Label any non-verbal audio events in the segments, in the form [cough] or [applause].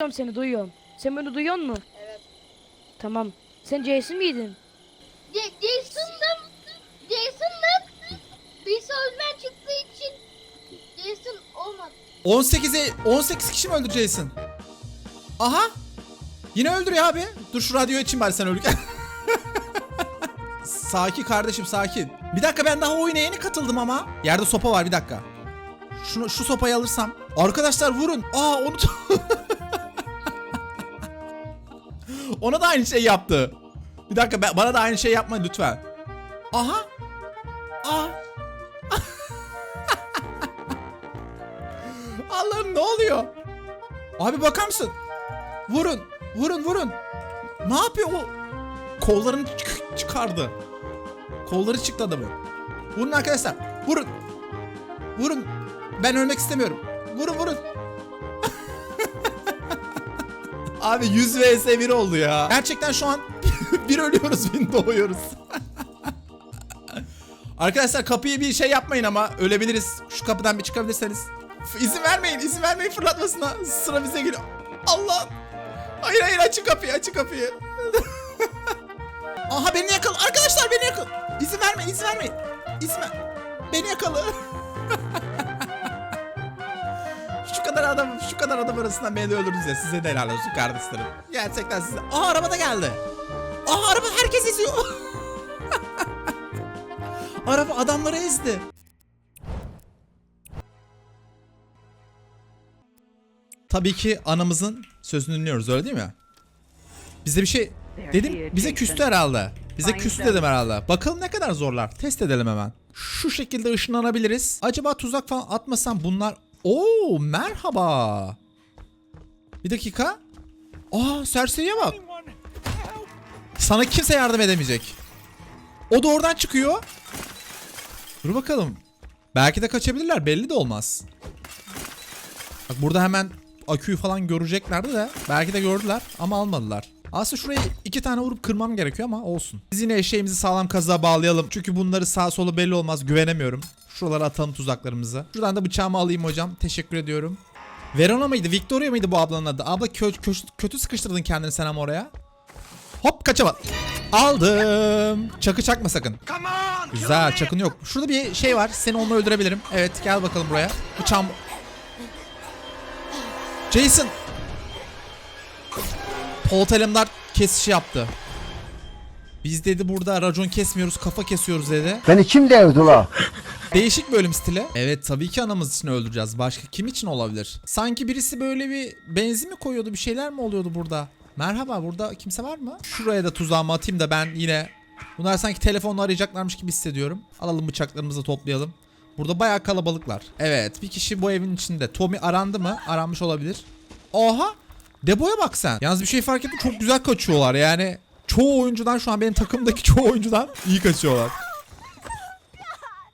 Duyuyorum seni duyuyorum. Sen beni duyuyor musun? Evet. Tamam. Sen Jason miydin? Ce- Jason'dım. Jason'dım. Bir sözden çıktığı için Jason olmadı. 18'e 18 kişi mi öldü Jason? Aha. Yine öldürüyor abi. Dur şu radyo için bari sen ölürken. [laughs] sakin kardeşim sakin. Bir dakika ben daha oyuna yeni katıldım ama. Yerde sopa var bir dakika. Şunu şu sopayı alırsam. Arkadaşlar vurun. Aa onu [laughs] Ona da aynı şey yaptı. Bir dakika ben- bana da aynı şey yapmayın lütfen. Aha. Aa. [laughs] Allah'ım ne oluyor? Abi bakar mısın? Vurun. Vurun vurun. Ne yapıyor o? Kollarını çık- çıkardı. Kolları çıktı adamın. Vurun arkadaşlar. Vurun. Vurun. Ben ölmek istemiyorum. Vurun vurun. Abi 100 vs 1 oldu ya. Gerçekten şu an [laughs] bir ölüyoruz bir doğuyoruz. [laughs] Arkadaşlar kapıyı bir şey yapmayın ama ölebiliriz. Şu kapıdan bir çıkabilirseniz. İzin vermeyin, izin vermeyin fırlatmasına. Sıra bize geliyor. Allah! Hayır hayır açın kapıyı, açın kapıyı. [laughs] Aha beni yakal. Arkadaşlar beni yakal. İzin vermeyin, izin vermeyin. İzin ver. Beni yakalı. Kadar adam, şu kadar adam arasından beni de öldürdünüz ya. Size de helal olsun kardeşlerim. Gerçekten size. Aha araba da geldi. Aha araba herkes eziyor. [laughs] Araba adamları ezdi. Tabii ki anamızın sözünü dinliyoruz öyle değil mi? Bize bir şey dedim bize küstü herhalde. Bize küstü dedim herhalde. Bakalım ne kadar zorlar. Test edelim hemen. Şu şekilde ışınlanabiliriz. Acaba tuzak falan atmasam bunlar... Oo merhaba. Bir dakika. Aa serseriye bak. Sana kimse yardım edemeyecek. O da oradan çıkıyor. Dur bakalım. Belki de kaçabilirler belli de olmaz. Bak burada hemen aküyü falan göreceklerdi de belki de gördüler ama almadılar. Aslında şurayı iki tane vurup kırmam gerekiyor ama olsun. Biz yine eşeğimizi sağlam kazığa bağlayalım. Çünkü bunları sağ solu belli olmaz güvenemiyorum. Şuralara atalım tuzaklarımızı. Şuradan da bıçağımı alayım hocam. Teşekkür ediyorum. Verona mıydı? Victoria mıydı bu ablanın adı? Abla kö- kö- kötü sıkıştırdın kendini sen ama oraya. Hop kaçamadım. Aldım. Çakı çakma sakın. Güzel çakın yok. Şurada bir şey var. Seni onunla öldürebilirim. Evet gel bakalım buraya. Bıçağım. Jason. Polat Alemdar kesişi yaptı. Biz dedi burada racon kesmiyoruz kafa kesiyoruz dedi. Beni kim devdi ula? Değişik bölüm stili. Evet tabii ki anamız için öldüreceğiz. Başka kim için olabilir? Sanki birisi böyle bir benzin mi koyuyordu bir şeyler mi oluyordu burada? Merhaba burada kimse var mı? Şuraya da tuzağımı atayım da ben yine... Bunlar sanki telefonla arayacaklarmış gibi hissediyorum. Alalım bıçaklarımızı toplayalım. Burada bayağı kalabalıklar. Evet bir kişi bu evin içinde. Tommy arandı mı? Aranmış olabilir. Oha! Debo'ya bak sen. Yalnız bir şey fark ettim çok güzel kaçıyorlar yani. Çoğu oyuncudan şu an benim takımdaki [laughs] çoğu oyuncudan iyi kaçıyorlar.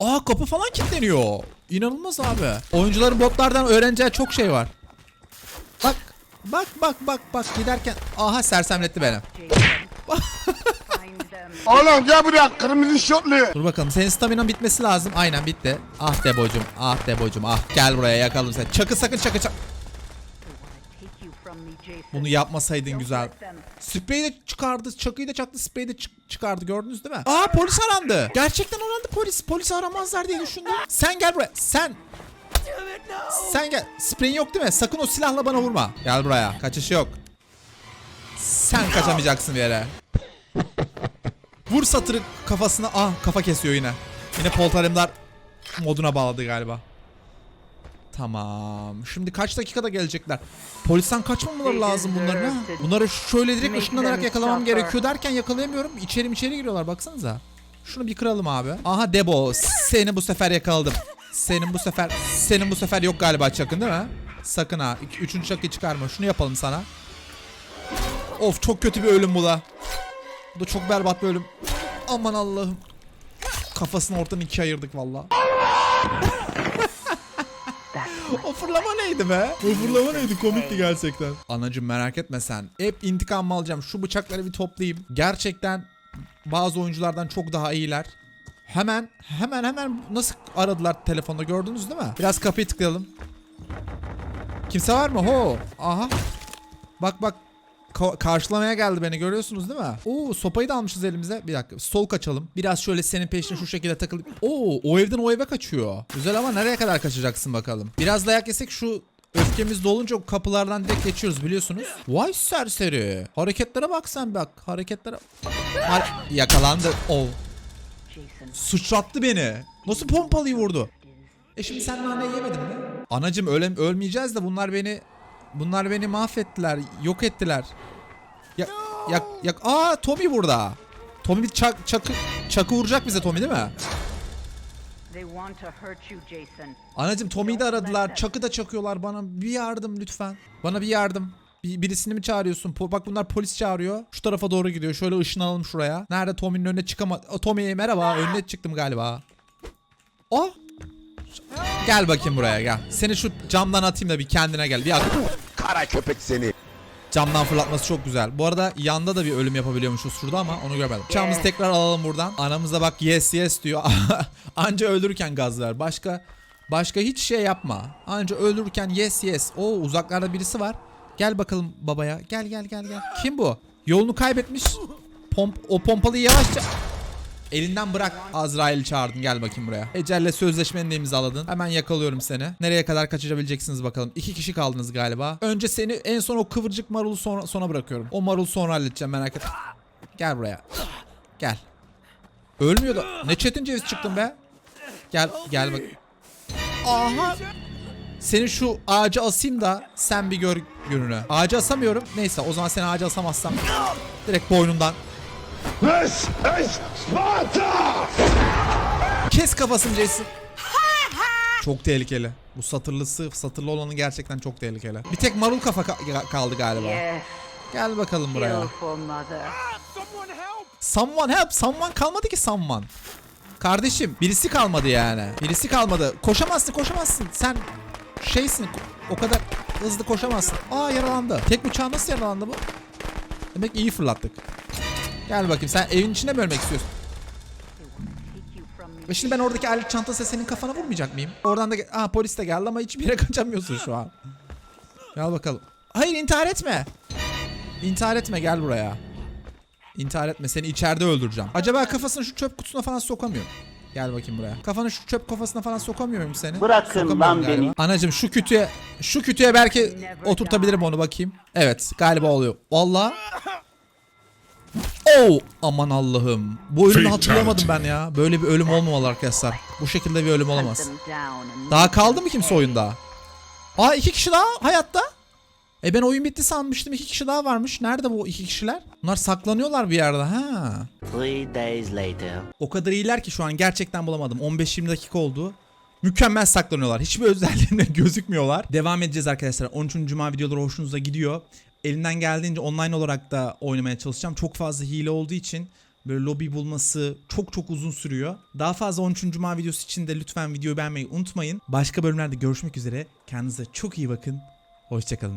Aa kapı falan kilitleniyor. İnanılmaz abi. Oyuncuların botlardan öğreneceği çok şey var. Bak bak bak bak bak giderken aha sersemletti beni. [laughs] Oğlum gel buraya kırmızı şortlu. Dur bakalım senin staminan bitmesi lazım. Aynen bitti. Ah debocum ah debocum ah gel buraya yakalım sen. Çakı sakın çakı çak. Bunu yapmasaydın güzel. Spreyi de çıkardı, çakıyı da çaktı, spreyi de çık- çıkardı gördünüz değil mi? Aa polis arandı. Gerçekten arandı polis. Polis aramazlar diye düşündüm. Sen gel buraya. Sen. Sen gel. Spreyin yok değil mi? Sakın o silahla bana vurma. Gel buraya. Kaçış yok. Sen kaçamayacaksın bir yere. Vur satırı kafasına. Ah kafa kesiyor yine. Yine Polat Alemdar moduna bağladı galiba. Tamam. Şimdi kaç dakikada gelecekler? Polisten kaçmamaları lazım bunların ha. Bunları şöyle direkt ışınlanarak yakalamam gerekiyor derken yakalayamıyorum. İçeri içeri giriyorlar baksanıza. Şunu bir kıralım abi. Aha Debo seni bu sefer yakaladım. Senin bu sefer senin bu sefer yok galiba çakın değil mi? Sakın ha. Üçüncü çakıyı çıkarma. Şunu yapalım sana. Of çok kötü bir ölüm bu da. Bu da çok berbat bir ölüm. Aman Allah'ım. Kafasını ortadan ikiye ayırdık valla. O fırlama neydi be? O fırlama neydi? Komikti gerçekten. Anacım merak etme sen. Hep intikam alacağım. Şu bıçakları bir toplayayım. Gerçekten bazı oyunculardan çok daha iyiler. Hemen hemen hemen nasıl aradılar telefonda gördünüz değil mi? Biraz kapıyı tıklayalım. Kimse var mı? Ho. Aha. Bak bak karşılamaya geldi beni görüyorsunuz değil mi? Oo sopayı da almışız elimize. Bir dakika sol kaçalım. Biraz şöyle senin peşine şu şekilde takılıp. Oo o evden o eve kaçıyor. Güzel ama nereye kadar kaçacaksın bakalım. Biraz dayak yesek şu öfkemiz dolunca kapılardan direkt geçiyoruz biliyorsunuz. Vay serseri. Hareketlere bak sen bak. Hareketlere. Har- Yakalandı. Oh. Sıçrattı beni. Nasıl pompalıyı vurdu? E şimdi sen nane yemedin mi? Anacım öyle ölmeyeceğiz de bunlar beni bunlar beni mahvettiler, yok ettiler. Ya ya ya aa Tommy burada. Tommy çak çakı çakı vuracak bize Tommy değil mi? Anacım Tommy'yi de aradılar. Çakı da çakıyorlar bana. Bir yardım lütfen. Bana bir yardım. Bir, birisini mi çağırıyorsun? Po- bak bunlar polis çağırıyor. Şu tarafa doğru gidiyor. Şöyle ışınlanalım şuraya. Nerede Tommy'nin önüne çıkamadı. Tommy merhaba. Önüne çıktım galiba. Oh. Gel bakayım buraya gel. Seni şu camdan atayım da bir kendine gel. Bir at. Kara köpek seni. Camdan fırlatması çok güzel. Bu arada yanda da bir ölüm yapabiliyormuşuz şurada ama onu görmedim. Çağımızı tekrar alalım buradan. Anamız da bak yes yes diyor. [laughs] Anca öldürürken gaz ver. Başka başka hiç şey yapma. Anca öldürürken yes yes. O uzaklarda birisi var. Gel bakalım babaya. Gel gel gel gel. Kim bu? Yolunu kaybetmiş. Pomp o pompalıyı yavaşça Elinden bırak Azrail'i çağırdın gel bakayım buraya. Ecel'le sözleşmeni de imzaladın. Hemen yakalıyorum seni. Nereye kadar kaçırabileceksiniz bakalım. İki kişi kaldınız galiba. Önce seni en son o kıvırcık marulu sonra, sona bırakıyorum. O marul sonra halledeceğim merak etme. Gel buraya. Gel. Ölmüyordu. Ne çetin ceviz çıktın be. Gel gel bak. Aha. Seni şu ağaca asayım da sen bir gör gününü. Ağaca asamıyorum. Neyse o zaman seni ağaca asamazsam. Direkt boynundan This is Sparta! Kes kafasını Jason. Çok tehlikeli. Bu satırlısı, satırlı olanı gerçekten çok tehlikeli. Bir tek marul kafa ka- kaldı galiba. Yes, Gel bakalım buraya. mother. Someone help. Someone kalmadı ki someone. Kardeşim birisi kalmadı yani. Birisi kalmadı. Koşamazsın koşamazsın. Sen şeysin o kadar hızlı koşamazsın. Aa yaralandı. Tek bıçağı nasıl yaralandı bu? Demek iyi fırlattık. Gel bakayım sen evin içine mi ölmek istiyorsun? Ve şimdi ben oradaki alet çantası senin kafana vurmayacak mıyım? Oradan da Aa, polis de geldi ama hiçbir yere [laughs] kaçamıyorsun şu an. Gel bakalım. Hayır intihar etme. İntihar etme gel buraya. İntihar etme seni içeride öldüreceğim. Acaba kafasını şu çöp kutusuna falan sokamıyorum. Gel bakayım buraya. Kafanı şu çöp kafasına falan sokamıyor muyum seni? Bırakın Sokamıyorum lan galiba. beni. Anacım şu kütüye şu kütüye belki oturtabilirim onu bakayım. Evet galiba oluyor. Vallahi. Oh aman Allah'ım. Bu ölümü hatırlayamadım ben ya. Böyle bir ölüm olmamalı arkadaşlar. Bu şekilde bir ölüm olamaz. Daha kaldı mı kimse oyunda? Aa iki kişi daha hayatta. E ben oyun bitti sanmıştım. iki kişi daha varmış. Nerede bu iki kişiler? Bunlar saklanıyorlar bir yerde. Ha. Three days later. O kadar iyiler ki şu an gerçekten bulamadım. 15-20 dakika oldu. Mükemmel saklanıyorlar. Hiçbir [laughs] özelliğinde gözükmüyorlar. Devam edeceğiz arkadaşlar. 13. Cuma videoları hoşunuza gidiyor. Elimden geldiğince online olarak da oynamaya çalışacağım. Çok fazla hile olduğu için böyle lobi bulması çok çok uzun sürüyor. Daha fazla 13. Cuma videosu için de lütfen videoyu beğenmeyi unutmayın. Başka bölümlerde görüşmek üzere. Kendinize çok iyi bakın. Hoşçakalın.